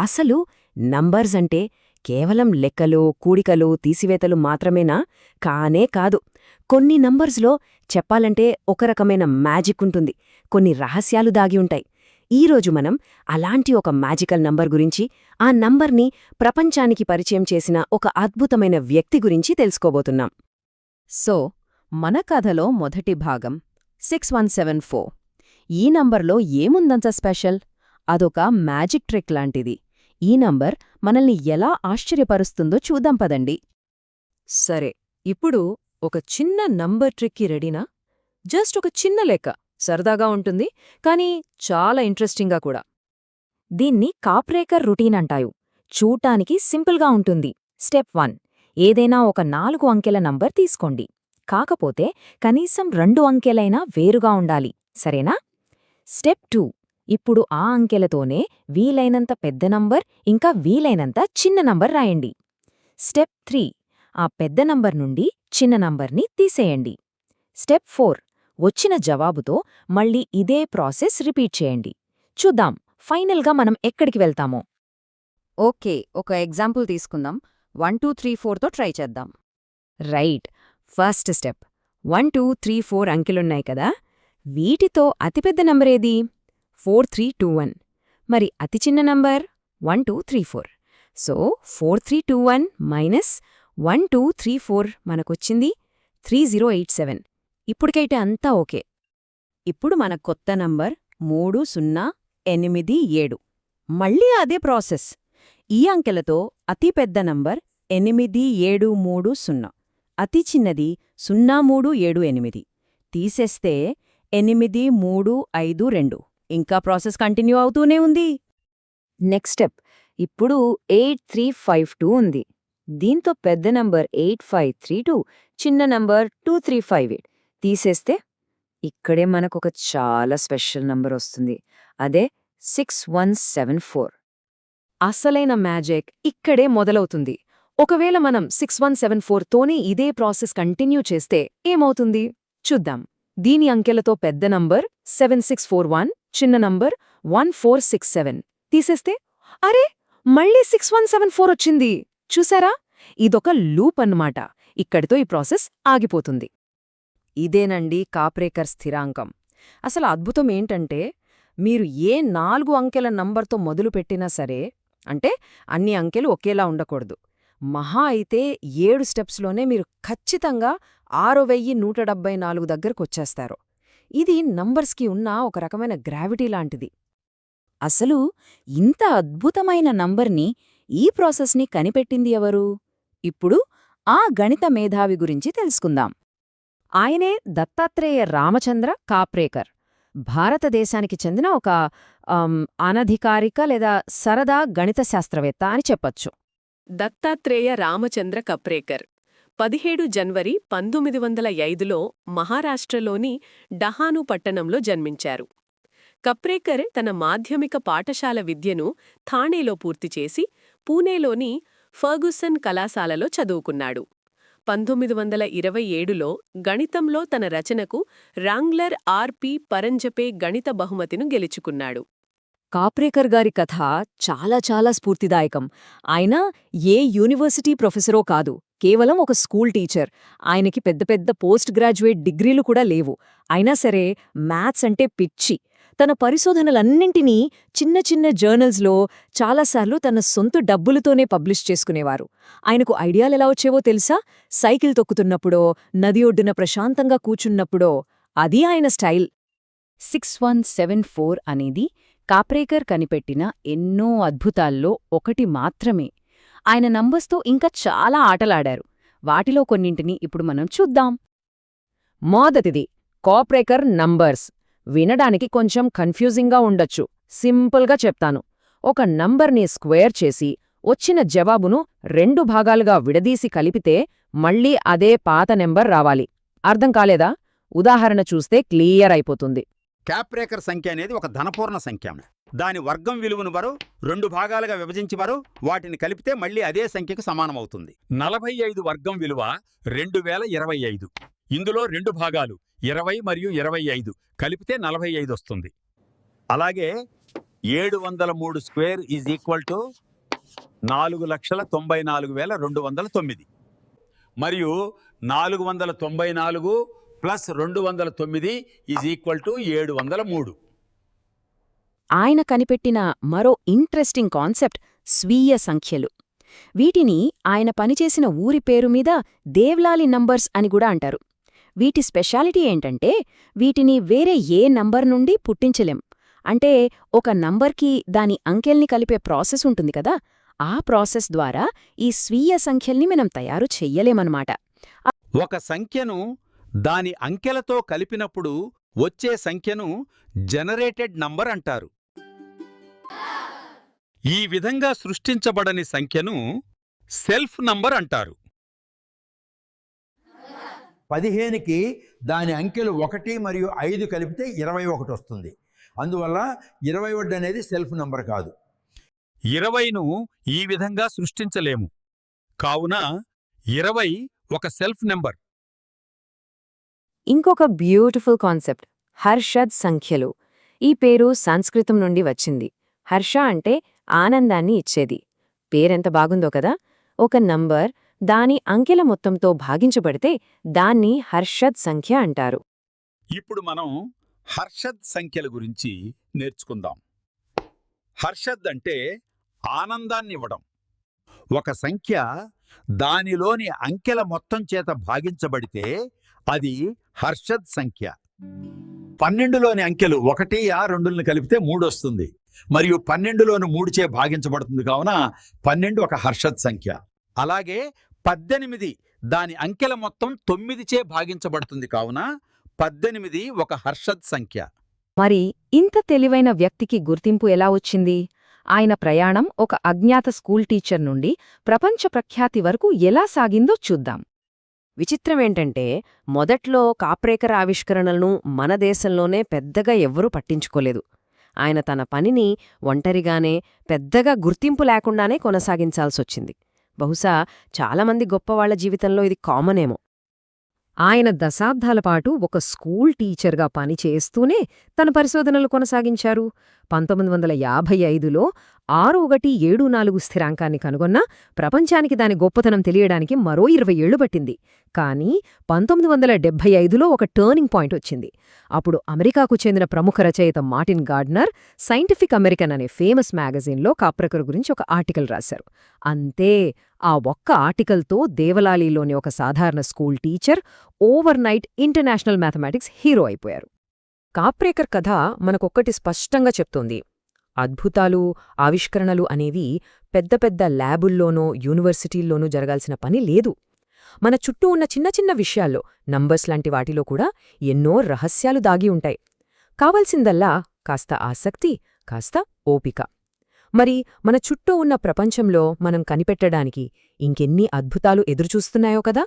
అసలు నంబర్స్ అంటే కేవలం లెక్కలు కూడికలు తీసివేతలు మాత్రమేనా? కానే కాదు. కొన్ని నంబర్స్లో చెప్పాలంటే ఒక రకమైన మ్యాజిక్ ఉంటుంది. కొన్ని రహస్యాలు దాగి ఉంటాయి. ఈరోజు మనం అలాంటి ఒక మ్యాజికల్ నంబర్ గురించి ఆ నంబర్ని ప్రపంచానికి పరిచయం చేసిన ఒక అద్భుతమైన వ్యక్తి గురించి తెలుసుకోబోతున్నాం. సో మన కథలో మొదటి భాగం సిక్స్ వన్ సెవెన్ ఫోర్. ఈ నంబర్లో ఏముందంత స్పెషల్? అదొక మ్యాజిక్ ట్రిక్ లాంటిది. ఈ నంబర్ మనల్ని ఎలా ఆశ్చర్యపరుస్తుందో చూద్దాం పదండి. సరే ఇప్పుడు ఒక చిన్న నంబర్ ట్రిక్కి రెడీనా? జస్ట్ ఒక చిన్న లెక్క సరదాగా ఉంటుంది కానీ చాలా ఇంట్రెస్టింగ్గా కూడా. దీన్ని కాప్రేకర్ రొటీన్ అంటారు. చూటానికి సింపుల్గా ఉంటుంది. స్టెప్ వన్ ఏదైనా ఒక నాలుగు అంకెల నంబర్ తీసుకోండి. కాకపోతే కనీసం రెండు అంకెలైనా వేరుగా ఉండాలి. సరేనా? స్టెప్ టూ ఇప్పుడు ఆ అంకెలతోనే వీలైనంత పెద్ద నంబర్ ఇంకా వీలైనంత చిన్న నంబర్ రాయండి. స్టెప్ త్రీ ఆ పెద్ద నంబర్ నుండి చిన్న నంబర్ని తీసేయండి. స్టెప్ ఫోర్ వచ్చిన జవాబుతో మళ్ళీ ఇదే ప్రాసెస్ రిపీట్ చేయండి. చూద్దాం ఫైనల్గా మనం ఎక్కడికి వెళ్తామో. ఓకే ఒక ఎగ్జాంపుల్ తీసుకుందాం. వన్ టూ త్రీ ఫోర్తో ట్రై చేద్దాం. Right first step. One two three four అంకెలున్నాయి కదా? వీటితో అతిపెద్ద నంబర్ ఏది ఫోర్ త్రీ టూ వన్. మరి అతి చిన్న number one two three four. So four three two one minus one two three four మనకొచ్చింది three zero eight seven. ఇప్పటికైతే అంతా okay. ఇప్పుడు మన కొత్త నంబర్ మూడు సున్నా ఎనిమిది ఏడు. మళ్ళీ అదే ప్రాసెస్. ఈ అంకెలతో అతి పెద్ద నంబర్ ఎనిమిది ఏడు మూడు సున్నా. అతి చిన్నది సున్నా మూడు ఏడు ఎనిమిది. తీసేస్తే ఎనిమిది మూడు ఐదు రెండు. ఇంకా ప్రాసెస్ కంటిన్యూ అవుతూనే ఉంది. Next step. ఇప్పుడు ఎయిట్ త్రీ ఫైవ్ టూ ఉంది. దీంతో పెద్ద number eight five three two చిన్న number two three five eight. తీసేస్తే ఇక్కడే మనకొక చాలా స్పెషల్ నంబర్ వస్తుంది. అదే సిక్స్ వన్ సెవెన్ ఫోర్. అసలైన మ్యాజిక్ ఇక్కడే మొదలవుతుంది. ఒకవేళ మనం సిక్స్ వన్ సెవెన్ ఫోర్తోనే ఇదే ప్రాసెస్ కంటిన్యూ చేస్తే ఏమవుతుంది? చూద్దాం. దీని అంకెలతో పెద్ద number seven six four one చిన్న number one four six seven. తీసేస్తే అరే మళ్ళీ సిక్స్ వన్ సెవెన్ ఫోర్ వచ్చింది. చూసారా? ఇదొక లూప్ అన్నమాట. ఇక్కడితో ఈ ప్రాసెస్ ఆగిపోతుంది. ఇదేనండి కాప్రేకర్ స్థిరాంకం. అసలు అద్భుతం ఏంటంటే మీరు ఏ నాలుగు అంకెల నంబర్తో మొదలుపెట్టినా సరే అంటే అన్ని అంకెలు ఒకేలా ఉండకూడదు. మహా అయితే ఏడు స్టెప్స్లోనే మీరు ఖచ్చితంగా ఆరు వెయ్యి నూట డెబ్బై నాలుగు దగ్గరకొచ్చేస్తారు ఇది నంబర్స్కి ఉన్న ఒక రకమైన గ్రావిటీ లాంటిది. అసలు ఇంత అద్భుతమైన నంబర్ని ఈ ప్రాసెస్ని కనిపెట్టింది ఎవరు? ఇప్పుడు ఆ గణిత మేధావి గురించి తెలుసుకుందాం. ఆయనే దత్తాత్రేయ రామచంద్ర కాప్రేకర్. భారతదేశానికి చెందిన ఒక అనధికారిక లేదా సరదా గణిత శాస్త్రవేత్త అని చెప్పొచ్చు. దత్తాత్రేయ రామచంద్ర కప్రేకర్. పదిహేడు జనవరి పంతొమ్మిది వందల ఐదులో మహారాష్ట్రలోని డహాను పట్టణంలో జన్మించారు. కప్రేకర్ తన మాధ్యమిక పాఠశాల విద్యను థాణేలో పూర్తి చేసి పూణేలోని ఫర్గుసన్ కళాశాలలో చదువుకున్నాడు. పంతొమ్మిది వందల ఇరవై ఏడులో గణితంలో తన రచనకు రాంగ్లర్ ఆర్పి పరంజపే గణిత బహుమతిను గెలుచుకున్నాడు. కాప్రేకర్ గారి కథ చాలా చాలా స్ఫూర్తిదాయకం. ఆయన ఏ యూనివర్సిటీ ప్రొఫెసరో కాదు కేవలం ఒక స్కూల్ టీచర్. ఆయనకి పెద్ద పెద్ద పోస్ట్ గ్రాడ్యుయేట్ డిగ్రీలు కూడా లేవు. అయినా సరే మ్యాథ్స్ అంటే పిచ్చి. తన పరిశోధనలన్నింటినీ చిన్న చిన్న జర్నల్స్లో చాలాసార్లు తన సొంత డబ్బులతోనే పబ్లిష్ చేసుకునేవారు. ఆయనకు ఐడియాలెలా వచ్చేవో తెలుసా? సైకిల్ తొక్కుతున్నప్పుడో నది ఒడ్డున ప్రశాంతంగా కూచున్నప్పుడో అది ఆయన style. Six one seven four అనేది కాప్రేకర్ కనిపెట్టిన ఎన్నో అద్భుతాల్లో ఒకటి మాత్రమే. ఆయన నంబర్స్తో ఇంకా చాలా ఆటలాడారు. వాటిలో కొన్నింటిని ఇప్పుడు మనం చూద్దాం. మొదటిది కాప్రేకర్ నంబర్స్. వినడానికి కొంచెం కన్ఫ్యూజింగ్గా ఉండొచ్చు. సింపుల్గా చెప్తాను. ఒక నంబర్ని స్క్వేర్ చేసి వచ్చిన జవాబును రెండు భాగాలుగా విడదీసి కలిపితే మళ్ళీ అదే పాత నెంబర్ రావాలి. అర్థం కాలేదా? ఉదాహరణ చూస్తే క్లియర్ అయిపోతుంది. క్యాప్రేకర్ సంఖ్య అనేది ఒక ధనపూర్ణ సంఖ్య. దాని వర్గం విలువను వారు రెండు భాగాలుగా విభజించివారు వాటిని కలిపితే మళ్ళీ అదే సంఖ్యకు సమానమవుతుంది. నలభై ఐదు వర్గం విలువ రెండు వేల ఇరవై ఐదు ఇందులో రెండు భాగాలు ఇరవై మరియు ఇరవై ఐదు కలిపితే నలభై ఐదు వస్తుంది. అలాగే ఏడు వందల మూడు స్క్వేర్ ఈజ్ ఈక్వల్ టు నాలుగు లక్షల తొంభై నాలుగు వేల రెండు వందల తొమ్మిది. మరియు నాలుగు వందల తొంభై నాలుగు ప్లస్ రెండు వందల తొమ్మిది ఈజ్ ఈక్వల్ టు ఏడు వందల మూడు. ఆయన కనిపెట్టిన మరో ఇంట్రెస్టింగ్ కాన్సెప్ట్ స్వీయ సంఖ్యలు. వీటిని ఆయన పనిచేసిన ఊరి పేరు మీద దేవ్లాలి నంబర్స్ అని కూడా అంటారు. వీటి స్పెషాలిటీ ఏంటంటే వీటిని వేరే ఏ నంబర్ నుండి పుట్టించలేం. అంటే ఒక నంబర్కి దాని అంకెల్ని కలిపే ప్రాసెస్ ఉంటుంది కదా ఆ ప్రాసెస్ ద్వారా ఈ స్వీయ సంఖ్యల్ని మనం తయారు చెయ్యలేమన్నమాట. ఒక సంఖ్యను దాని అంకెలతో కలిపినప్పుడు వచ్చే సంఖ్యను జనరేటెడ్ నంబర్ అంటారు. ఈ విధంగా సృష్టించబడని సంఖ్యను సెల్ఫ్ నంబర్ అంటారు. పదిహేనుకి దాని అంకెలు ఒకటి మరియు ఐదు కలిపితే ఇరవై ఒకటి వస్తుంది. అందువల్ల ఇరవై ఒకటి అనేది సెల్ఫ్ నంబర్ కాదు. ఇరవైను ఈ విధంగా సృష్టించలేము. కావున ఇరవై ఒక సెల్ఫ్ నెంబర్. ఇంకొక బ్యూటిఫుల్ కాన్సెప్ట్ హర్షద్ సంఖ్యలు. ఈ పేరు సంస్కృతం నుండి వచ్చింది. హర్ష అంటే ఆనందాన్ని ఇచ్చేది. పేరెంత బాగుందో కదా? ఒక నంబర్ దాని అంకెల మొత్తంతో భాగించబడితే దాన్ని హర్షద్ సంఖ్య అంటారు. ఇప్పుడు మనం హర్షద్ సంఖ్యల గురించి నేర్చుకుందాం. హర్షద్ అంటే ఆనందాన్నివ్వడం. ఒక సంఖ్య దానిలోని అంకెల మొత్తం చేత భాగించబడితే అది హర్షద్ సంఖ్య. పన్నెండులోని అంకెలు ఒకటి ఆ రెండులను కలిపితే మూడు వస్తుంది. మరియు పన్నెండులోని మూడు చే భాగించబడుతుంది కావున పన్నెండు ఒక హర్షద్ సంఖ్య. అలాగే పద్దెనిమిది దాని అంకెల మొత్తం తొమ్మిది చే భాగించబడుతుంది కావున పద్దెనిమిది ఒక హర్షద్ సంఖ్య. మరి ఇంత తెలివైన వ్యక్తికి గుర్తింపు ఎలా వచ్చింది? ఆయన ప్రయాణం ఒక అజ్ఞాత స్కూల్ టీచర్ నుండి ప్రపంచ ప్రఖ్యాతి వరకు ఎలా సాగిందో చూద్దాం. విచిత్రమేంటంటే మొదట్లో కాప్రేకర ఆవిష్కరణలను మన దేశంలోనే పెద్దగా ఎవ్వరూ పట్టించుకోలేదు. ఆయన తన పనిని ఒంటరిగానే పెద్దగా గుర్తింపు లేకుండానే కొనసాగించాల్సొచ్చింది. బహుశా చాలామంది గొప్పవాళ్ళ జీవితంలో ఇది కామనేమో. ఆయన దశాబ్దాల పాటు ఒక స్కూల్ టీచర్గా పనిచేస్తూనే తన పరిశోధనలు కొనసాగించారు. పంతొమ్మిది వందల యాభై ఐదులో ఆరు ఒకటి ఏడు నాలుగు స్థిరాంకాన్ని కనుగొన్నా ప్రపంచానికి దాని గొప్పతనం తెలియడానికి మరో ఇరవై ఏళ్ళు పట్టింది. కానీ పంతొమ్మిది వందల డెబ్బై ఐదులో ఒక టర్నింగ్ పాయింట్ వచ్చింది. అప్పుడు అమెరికాకు చెందిన ప్రముఖ రచయిత మార్టిన్ గార్డ్నర్ సైంటిఫిక్ అమెరికన్ అనే ఫేమస్ మ్యాగజైన్లో కాప్రకర్ గురించి ఒక ఆర్టికల్ రాశారు. అంతే ఆ ఒక్క ఆర్టికల్తో దేవలాలీలోని ఒక సాధారణ school teacher overnight international mathematics hero అయిపోయారు. కాప్రేకర్ కథ మనకొక్కటి స్పష్టంగా చెప్తోంది. అద్భుతాలు ఆవిష్కరణలు అనేవి పెద్ద పెద్ద ల్యాబుల్లోనో యూనివర్సిటీల్లోనూ జరగాల్సిన పని లేదు. మన చుట్టూ ఉన్న చిన్న చిన్న విషయాల్లో నంబర్స్ లాంటి వాటిలో కూడా ఎన్నో రహస్యాలు దాగి ఉంటాయి. కావలసిందల్లా కాస్త ఆసక్తి కాస్త ఓపిక. మరి మన చుట్టూ ఉన్న ప్రపంచంలో మనం కనిపెట్టడానికి ఇంకెన్ని అద్భుతాలు ఎదురుచూస్తున్నాయో కదా?